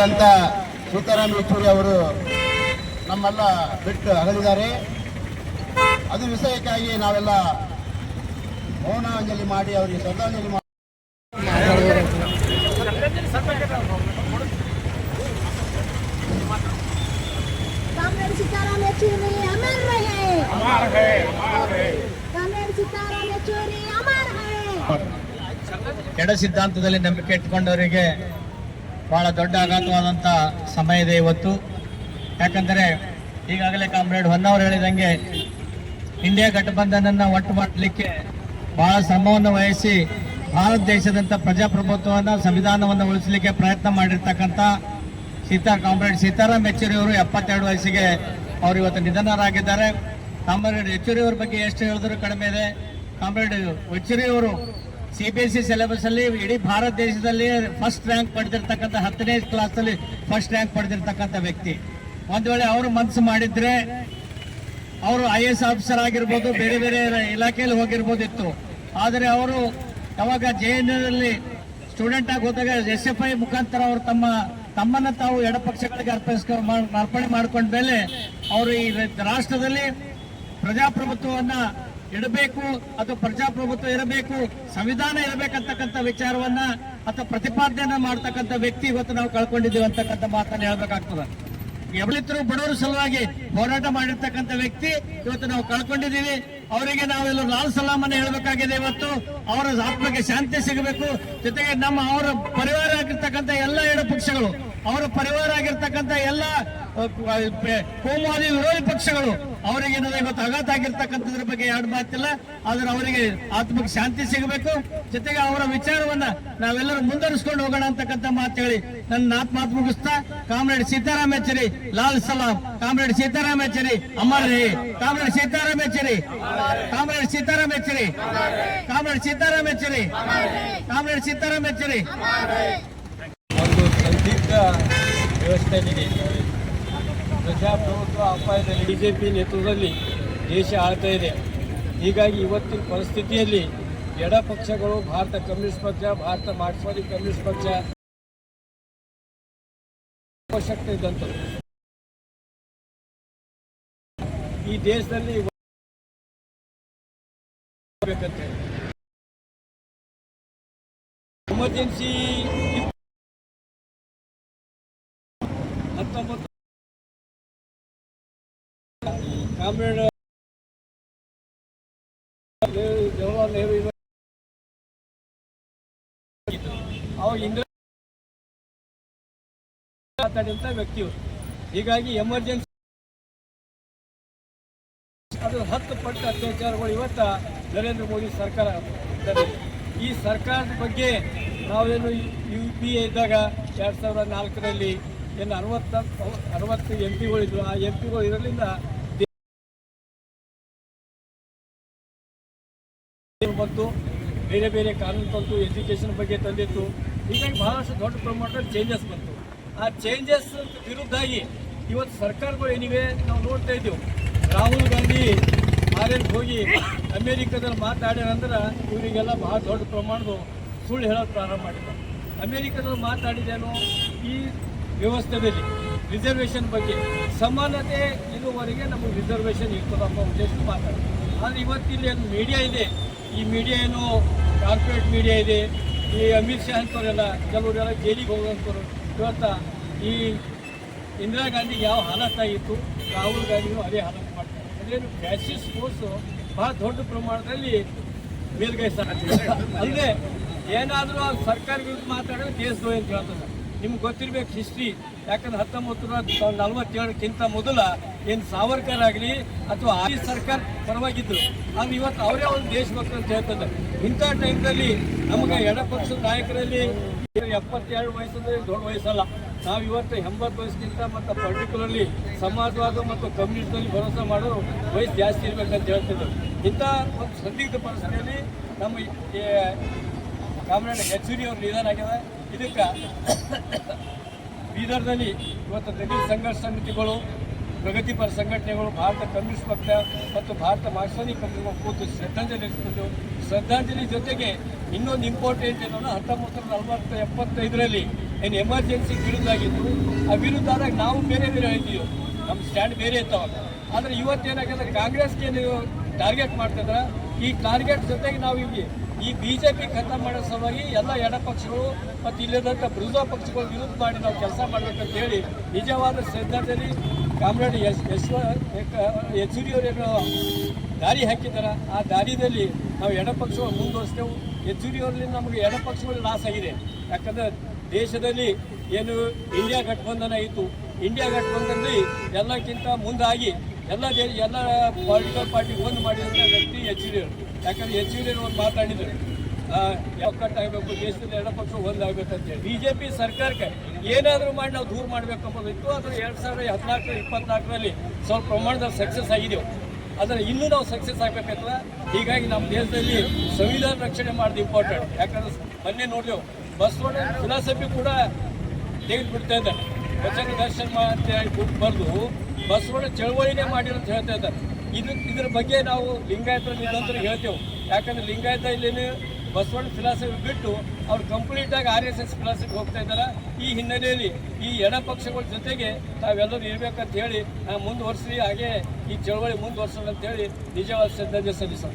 ಅಂತ ಸೀತಾರಾಮ್ ಯೆಚೂರಿ ಅವರು ನಮ್ಮೆಲ್ಲ ಬಿಟ್ಟು ಅಗಲಿದ್ದಾರೆ ಅದು ವಿಷಯಕ್ಕಾಗಿ ನಾವೆಲ್ಲ ಮೌನಾಂಜಲಿ ಮಾಡಿ ಅವರಿಗೆ ಶ್ರದ್ಧಾಂಜಲಿ ಮಾಡಿ कामरेड सीताराम येचुरी अमर रहे अमर है अमर है कामरेड सीताराम येचुरी अमर है ಎಡ ಸಿದ್ಧಾಂತದಲ್ಲಿ ನಂಬಿಕೆ ಇಟ್ಕೊಂಡವರಿಗೆ ಬಹಳ ದೊಡ್ಡ ಆಘಾತವಾದಂಥ ಸಮಯ ಇದೆ ಇವತ್ತು. ಯಾಕಂದರೆ ಈಗಾಗಲೇ ಕಾಮ್ರೇಡ್ ಹೊನ್ನವರು ಹೇಳಿದಂಗೆ ಇಂಡಿಯಾ ಗಠಬಂಧನನ್ನು ಒಟ್ಟು ಮಾಡಲಿಕ್ಕೆ ಬಹಳ ಶ್ರಮವನ್ನು ವಹಿಸಿ ಭಾರತ ದೇಶದಂಥ ಪ್ರಜಾಪ್ರಭುತ್ವವನ್ನು, ಸಂವಿಧಾನವನ್ನು ಉಳಿಸಲಿಕ್ಕೆ ಪ್ರಯತ್ನ ಮಾಡಿರ್ತಕ್ಕಂಥ ಸೀತಾ, ಕಾಮ್ರೇಡ್ ಸೀತಾರಾಮ್ ಯೆಚೂರಿ ಅವರು ಎಪ್ಪತ್ತೆರಡು ವಯಸ್ಸಿಗೆ ಅವರು ಇವತ್ತು ನಿಧನರಾಗಿದ್ದಾರೆ. ಕಾಮ್ರೇಡ್ ಯೆಚೂರಿ ಅವ್ರ ಬಗ್ಗೆ ಎಷ್ಟು ಹೇಳಿದ್ರು ಕಡಿಮೆ ಇದೆ. ಕಾಮ್ರೇಡ್ ಯೆಚೂರಿ ಅವರು C B S C syllabus ಅಲ್ಲಿ ಇಡೀ ಭಾರತ ದೇಶದಲ್ಲಿ ಫಸ್ಟ್ ರ್ಯಾಂಕ್ ಪಡೆದಿರ್ತಕ್ಕಂಥ ಹತ್ತನೇ ಕ್ಲಾಸ್ ಅಲ್ಲಿ ಫಸ್ಟ್ ರ್ಯಾಂಕ್ ಪಡೆದಿರ್ತಕ್ಕಂಥ ವ್ಯಕ್ತಿ. ಒಂದು ವೇಳೆ ಅವರು ಮನಸ್ಸು ಮಾಡಿದ್ರೆ ಅವರು ಐ ಎಸ್ ಆಫೀಸರ್ ಆಗಿರ್ಬೋದು, ಬೇರೆ ಬೇರೆ ಇಲಾಖೆಯಲ್ಲಿ ಹೋಗಿರ್ಬೋದಿತ್ತು. ಆದರೆ ಅವರು ಯಾವಾಗ ಜೆ ಎನ್ ಯುನಲ್ಲಿ ಸ್ಟೂಡೆಂಟ್ ಆಗಿ ಹೋದಾಗ ಎಸ್ ಎಫ್ ಐ ಮುಖಾಂತರ ಅವರು ತಮ್ಮ, ತಮ್ಮನ್ನ ತಾವು ಎಡಪಕ್ಷಗಳಿಗೆ ಪಕ್ಷಗಳಿಗೆ ಮಾಡ್- ಅರ್ಪಣೆ ಮಾಡ್ಕೊಂಡ ಮೇಲೆ ಅವರು ಈ ರಾಷ್ಟ್ರದಲ್ಲಿ ಪ್ರಜಾಪ್ರಭುತ್ವವನ್ನ ಇಡಬೇಕು, ಅದು ಪ್ರಜಾಪ್ರಭುತ್ವ ಇರಬೇಕು, ಸಂವಿಧಾನ ಇರಬೇಕಂತಕ್ಕಂಥ ವಿಚಾರವನ್ನ ಅಥವಾ ಪ್ರತಿಪಾದನೆ ಮಾಡ್ತಕ್ಕಂಥ ವ್ಯಕ್ತಿ ಇವತ್ತು ನಾವು ಕಳ್ಕೊಂಡಿದ್ದೀವಿ ಅಂತಕ್ಕಂಥ ಮಾತನ್ನ ಹೇಳ್ಬೇಕಾಗ್ತದೆ. ಎವಳಿತರು ಬಡವರ ಸಲುವಾಗಿ ಹೋರಾಟ ಮಾಡಿರ್ತಕ್ಕಂಥ ವ್ಯಕ್ತಿ ಇವತ್ತು ನಾವು ಕಳ್ಕೊಂಡಿದ್ದೀವಿ. ಅವರಿಗೆ ನಾವೆಲ್ಲ ಲಾಲ್ ಸಲಾಮನ್ನ ಹೇಳಬೇಕಾಗಿದೆ ಇವತ್ತು. ಅವರ ಆತ್ಮಕ್ಕೆ ಶಾಂತಿ ಸಿಗಬೇಕು. ಜೊತೆಗೆ ನಮ್ಮ ಅವರ ಪರಿವಾರ ಆಗಿರ್ತಕ್ಕಂಥ ಎಲ್ಲ ಎಡ ಪಕ್ಷಗಳು, ಅವರ ಪರಿವಾರ ಆಗಿರ್ತಕ್ಕಂಥ ಎಲ್ಲ ಕೋಮುವಾದಿ ವಿರೋಧಿ ಪಕ್ಷಗಳು. ಅವರಿಗೆ ಇವತ್ತು ಆಘಾತ ಆಗಿರ್ತಕ್ಕಂಥದ್ರ ಬಗ್ಗೆ ಎರಡು ಮಾತಿಲ್ಲ. ಆದ್ರೆ ಅವರಿಗೆ ಆತ್ಮಕ್ಕೆ ಶಾಂತಿ ಸಿಗಬೇಕು. ಜೊತೆಗೆ ಅವರ ವಿಚಾರವನ್ನ ನಾವೆಲ್ಲರೂ ಮುಂದುವರಿಸ್ಕೊಂಡು ಹೋಗೋಣ ಅಂತಕ್ಕಂಥ ಮಾತು ಹೇಳಿ ನನ್ನ ನಾತ್ ಮಾತು ಮುಗಿಸ್ತಾ, ಕಾಮ್ರೇಡ್ ಸೀತಾರಾಮ್ ಎಚ್ಚರಿ ಲಾಲ್ ಸಲಾಂ. Comrade Sitaram Yechury Amar comrade Sitaram Yechury comrade Sitaram Yechury comrade Sitaram Yechury comrade Sitaram Yechury ಒಂದು ಸಂದಿಗ್ಧ ವ್ಯವಸ್ಥೆಯಲ್ಲಿ ಪ್ರಜಾಪ್ರಭುತ್ವ ಅಪಾಯದಲ್ಲಿ ಬಿಜೆಪಿ ನೇತೃತ್ವದಲ್ಲಿ ದೇಶ ಆಳ್ತಾ ಇದೆ. ಹೀಗಾಗಿ ಇವತ್ತಿನ ಪರಿಸ್ಥಿತಿಯಲ್ಲಿ ಎಡ ಪಕ್ಷಗಳು ಭಾರತ ಕಮ್ಯುನಿಸ್ಟ್ ಪಕ್ಷ, ಭಾರತ ಮಾರ್ಕ್ಸ್ವಾದಿ ಕಮ್ಯುನಿಸ್ಟ್ ಪಕ್ಷ ಅವಶ್ಯಕತೆ ಇದ್ದಂಥದ್ದು. ಈ ದೇಶದಲ್ಲಿ ಎಮರ್ಜೆನ್ಸಿ ಹತ್ತೊಂಬತ್ತು ಕಾಮ್ರೇಡ್ ಜವಾಹರ್ಲಾಲ್ ನೆಹರು ಅವಾಗ ಇಂದಿರಾ ಮಾತಾಡಿದಂಥ ವ್ಯಕ್ತಿಯವರು ಹೀಗಾಗಿ ಎಮರ್ಜೆನ್ಸಿ ಅದು ಹತ್ತು ಪಟ್ಟು ಅತ್ಯಾಚಾರಗಳು ಇವತ್ತ ನರೇಂದ್ರ ಮೋದಿ ಸರ್ಕಾರ. ಈ ಸರ್ಕಾರದ ಬಗ್ಗೆ ನಾವೇನು ಯು ಪಿ ಎ ಇದ್ದಾಗ ಎರಡು ಸಾವಿರದ ನಾಲ್ಕರಲ್ಲಿ ಏನು ಅರವತ್ತ ಅರವತ್ತು ಎಂ ಪಿಗಳಿದ್ರು. ಆ ಎಂ ಪಿಗಳು ಇದರಿಂದ ಬಂತು ಬೇರೆ ಬೇರೆ ಕಾನೂನು ತಂತು ಎಜುಕೇಷನ್ ಬಗ್ಗೆ ತಂದಿತ್ತು. ಹೀಗಾಗಿ ಬಹಳಷ್ಟು ದೊಡ್ಡ ಪ್ರಮಾಣದಲ್ಲಿ ಚೇಂಜಸ್ ಬಂತು. ಆ ಚೇಂಜಸ್ ವಿರುದ್ಧಾಗಿ ಇವತ್ತು ಸರ್ಕಾರಗಳು ಏನಿವೆ ನಾವು ನೋಡ್ತಾ ಇದ್ದೀವಿ. ರಾಹುಲ್ ಗಾಂಧಿ ಆರ್ಎನ್ ಹೋಗಿ ಅಮೇರಿಕಾದಲ್ಲಿ ಮಾತಾಡ್ಯಾರಂದ್ರೆ ಇವರಿಗೆಲ್ಲ ಬಹಳ ದೊಡ್ಡ ಪ್ರಮಾಣದ ಸುಳ್ಳು ಹೇಳೋದು ಪ್ರಾರಂಭ ಮಾಡಿದ್ದಾರೆ ಅಮೇರಿಕಾದಲ್ಲಿ ಮಾತಾಡಿದೇನು ಈ ವ್ಯವಸ್ಥೆಯಲ್ಲಿ ರಿಸರ್ವೇಷನ್ ಬಗ್ಗೆ ಸಮಾನತೆ ಇದುವರೆಗೆ ನಮಗೆ ರಿಸರ್ವೇಷನ್ ಇರ್ತದೆ ಅನ್ನೋ ಉದ್ದೇಶ ಮಾತಾಡಿ ಆದರೆ ಇವತ್ತಿಲ್ಲಿ ಏನು ಮೀಡಿಯಾ ಇದೆ ಈ ಮೀಡಿಯಾ ಏನು ಕಾರ್ಪೊರೇಟ್ ಮೀಡಿಯಾ ಇದೆ. ಈ ಅಮಿತ್ ಶಾ ಅಂತವರೆಲ್ಲ ಕೆಲವರೆಲ್ಲ ಜೈಲಿಗೆ ಹೋಗೋಂಥವ್ರು ಇವತ್ತು ಈ ಇಂದಿರಾ ಗಾಂಧಿ ಯಾವ ಹಾಲತ್ತಾಗಿತ್ತು ರಾಹುಲ್ ಗಾಂಧಿನು ಅದೇ ಹಾಲತ್ ಮಾಡ್ತಾರೆ. ಅದೇನು ಫ್ಯಾಸಿಸ್ಟ್ ಫೋರ್ಸು ಬಹಳ ದೊಡ್ಡ ಪ್ರಮಾಣದಲ್ಲಿ ಮೇಲ್ಗೈಸ್ತಾರೆ ಅಲ್ಲದೆ ಏನಾದರೂ ಸರ್ಕಾರ ವಿರುದ್ಧ ಮಾತಾಡಿದ್ರೆ ದೇಶದ್ರೋಹಿ ಅಂತ ಹೇಳ್ತದೆ ನಿಮ್ಗೆ ಗೊತ್ತಿರ್ಬೇಕು ಹಿಸ್ಟ್ರಿ ಯಾಕಂದ್ರೆ ಹತ್ತೊಂಬತ್ತು ನೂರ ನಲವತ್ತೇಳಕ್ಕಿಂತ ಮೊದಲ ಏನು ಸಾವರ್ಕರ್ ಆಗಲಿ ಅಥವಾ ಆ ಸರ್ಕಾರ ಪರವಾಗಿದ್ರು. ಆದ್ರೆ ಇವತ್ತು ಅವರೇ ಒಂದು ದೇಶಭಕ್ತ ಅಂತ ಹೇಳ್ತದೆ ಇಂಥ ಟೈಮ್ನಲ್ಲಿ ನಮಗೆ ಎಡಪಕ್ಷದ ನಾಯಕರಲ್ಲಿ ಎಪ್ಪತ್ತೆರಡು ವಯಸ್ಸಂದ್ರೆ ದೊಡ್ಡ ವಯಸ್ಸಲ್ಲ. ನಾವು ಇವತ್ತು ಎಂಬತ್ತು ವಯಸ್ಸಿಗಿಂತ ಮತ್ತು ಪರ್ಟಿಕ್ಯುಲರ್ಲಿ ಸಮಾಜವಾದ ಮತ್ತು ಕಮ್ಯುನಿಸ್ಟ್ನಲ್ಲಿ ಭರೋಸೆ ಮಾಡೋರು ವಯಸ್ಸು ಜಾಸ್ತಿ ಇರ್ಬೇಕಂತ ಹೇಳ್ತಿದ್ರು. ಇಂಥ ಒಂದು ಸಂದಿಗ್ಧ ಪರಿಸ್ಥಿತಿಯಲ್ಲಿ ನಮ್ಮ ಈ ಕಾಮ್ರೇಡ್ ಯಚೂರಿ ಅವರು ನಿಧನ ಆಗಿದೆ ಇದಕ್ಕೆ ಬೀದರ್ದಲ್ಲಿ ಇವತ್ತು ದಲಿತ ಸಂಘರ್ಷ ಸಮಿತಿಗಳು ಪ್ರಗತಿಪರ ಸಂಘಟನೆಗಳು, ಭಾರತ ಕಮ್ಯುನಿಸ್ಟ್ ಪಕ್ಷ ಮತ್ತು ಭಾರತ ಮಾರ್ಕ್ಸ್ವಾದಿ ಪಕ್ಷಗಳು ಕೂತು ಶ್ರದ್ಧಾಂಜಲಿ ಶ್ರದ್ಧಾಂಜಲಿ ಜೊತೆಗೆ ಇನ್ನೊಂದು ಇಂಪಾರ್ಟೆಂಟ್ ಏನೋ ಹತ್ತೊಂಬತ್ತು ನೂರ ನಲವತ್ತು ಎಪ್ಪತ್ತೈದರಲ್ಲಿ ಏನು ಎಮರ್ಜೆನ್ಸಿ ವಿರುದ್ಧ ಆಗಿತ್ತು ಆ ವಿರುದ್ಧ ಆದಾಗ ನಾವು ಬೇರೆ ಬೇರೆ ಹೇಳ್ತೀವಿ. ನಮ್ಮ ಸ್ಟ್ಯಾಂಡ್ ಬೇರೆ ಇತ್ತವಾಗ ಆದರೆ ಇವತ್ತೇನಾಗಿದೆ ಕಾಂಗ್ರೆಸ್ಗೆ ಏನು ಟಾರ್ಗೆಟ್ ಮಾಡ್ತಿದ್ರೆ? ಈ ಟಾರ್ಗೆಟ್ ಜೊತೆಗೆ ನಾವು ಇಲ್ಲಿ ಈ ಬಿಜೆಪಿ ಜೆ ಪಿ ಖತ ಮಾಡೋ ಸಲುವಾಗಿ ಎಲ್ಲ ಎಡಪಕ್ಷಗಳು ಮತ್ತು ಇಲ್ಲದಂಥ ವಿರೋಧ ಪಕ್ಷಗಳ ವಿರುದ್ಧ ಮಾಡಿ ನಾವು ಕೆಲಸ ಮಾಡಬೇಕಂತ ಹೇಳಿ ನಿಜವಾದ ಶ್ರದ್ಧಾಂಜಲಿ ಕಾಮ್ರೇಡ್ ಎಸ್ ಯಶ್ವ ಯಚೂರಿಯವರೇನು ದಾರಿ ಹಾಕಿದ್ದಾರೆ ಆ ದಾರಿಯಲ್ಲಿ ನಾವು ಎಡಪಕ್ಷಗಳು ಮುಂದುವರಿಸ್ತೇವೆ. ಯಚೂರಿಯವರಲ್ಲಿ ನಮಗೆ ಎಡಪಕ್ಷಗಳು ಲಾಸ್ ಆಗಿದೆ ಯಾಕಂದರೆ ದೇಶದಲ್ಲಿ ಏನು ಇಂಡಿಯಾ ಗಠಬಂಧನ ಇತ್ತು. ಇಂಡಿಯಾ ಘಟಬಂಧನದಲ್ಲಿ ಎಲ್ಲಕ್ಕಿಂತ ಮುಂದಾಗಿ ಎಲ್ಲ ಎಲ್ಲ ಪೊಲಿಟಿಕಲ್ ಪಾರ್ಟಿ ಒಂದು ಮಾಡಿದ್ರೆ ವ್ಯಕ್ತಿ ಎಚ್ ಡಿ ಯಾಕಂದ್ರೆ ಎಚ್ ಡಿ ಒಂದು ಮಾತಾಡಿದರು ಯಾವ ಕಟ್ಟಾಗಬೇಕು ದೇಶದಲ್ಲಿ ಎಡಪಕ್ಷ ಒಂದಾಗಬೇಕು ಅಂತೇಳಿ ಬಿ ಜೆ ಪಿ ಸರ್ಕಾರಕ್ಕೆ ಏನಾದರೂ ಮಾಡಿ ನಾವು ದೂರ ಮಾಡಬೇಕು ಅನ್ನೋದಿತ್ತು ಆದರೆ ಎರಡು ಸಾವಿರದ ಹದಿನಾಲ್ಕು, ಇಪ್ಪತ್ನಾಲ್ಕರಲ್ಲಿ ಸ್ವಲ್ಪ ಪ್ರಮಾಣದಲ್ಲಿ ಸಕ್ಸಸ್ ಆಗಿದೆವು ಆದರೆ ಇನ್ನೂ ನಾವು ಸಕ್ಸಸ್ ಆಗಬೇಕಾಗ್ತದೆ ಹೀಗಾಗಿ ನಮ್ಮ ದೇಶದಲ್ಲಿ ಸಂವಿಧಾನ ರಕ್ಷಣೆ ಮಾಡೋದು ಇಂಪಾರ್ಟೆಂಟ್ ಯಾಕಂದ್ರೆ ಮೊನ್ನೆ ನೋಡಿದೆವು, ಬಸವಣ್ಣ ಫಿಲಾಸಫಿ ಕೂಡ ತೆಗೆದು ಬಿಡ್ತಾ ಇದ್ದಾರೆ. ವಚನ ದರ್ಶನ ಅಂತ ಬರೆದು ಬಸವಣ್ಣ ಚಳವಳಿನೇ ಮಾಡಿರೋ ಅಂತ ಹೇಳ್ತಾ ಇದ್ದಾರೆ. ಇದು ಇದ್ರ ಬಗ್ಗೆ ನಾವು ಲಿಂಗಾಯತರ ನಿರಂತರ ಹೇಳ್ತೇವೆ. ಯಾಕಂದ್ರೆ ಲಿಂಗಾಯತ ಇಲ್ಲೇನು ಬಸವಣ್ಣ ಫಿಲಾಸಫಿ ಬಿಟ್ಟು ಅವ್ರು ಕಂಪ್ಲೀಟಾಗಿ ಆರ್ ಎಸ್ ಎಸ್ ಫಿಲಾಸಫಿ ಹೋಗ್ತಾ ಇದ್ದಾರೆ? ಈ ಹಿನ್ನೆಲೆಯಲ್ಲಿ ಈ ಎಡ ಪಕ್ಷಗಳ ಜೊತೆಗೆ ತಾವೆಲ್ಲರೂ ಇರಬೇಕಂತ ಹೇಳಿ ನಾವು ಮುಂದುವರ್ಸಿ ಹಾಗೆ ಈ ಚಳವಳಿ ಅಂತ ಹೇಳಿ ನಿಜವಾದ ಶ್ರದ್ಧಾಂಜಲಿ ಸಲ್ಲಿಸೋಣ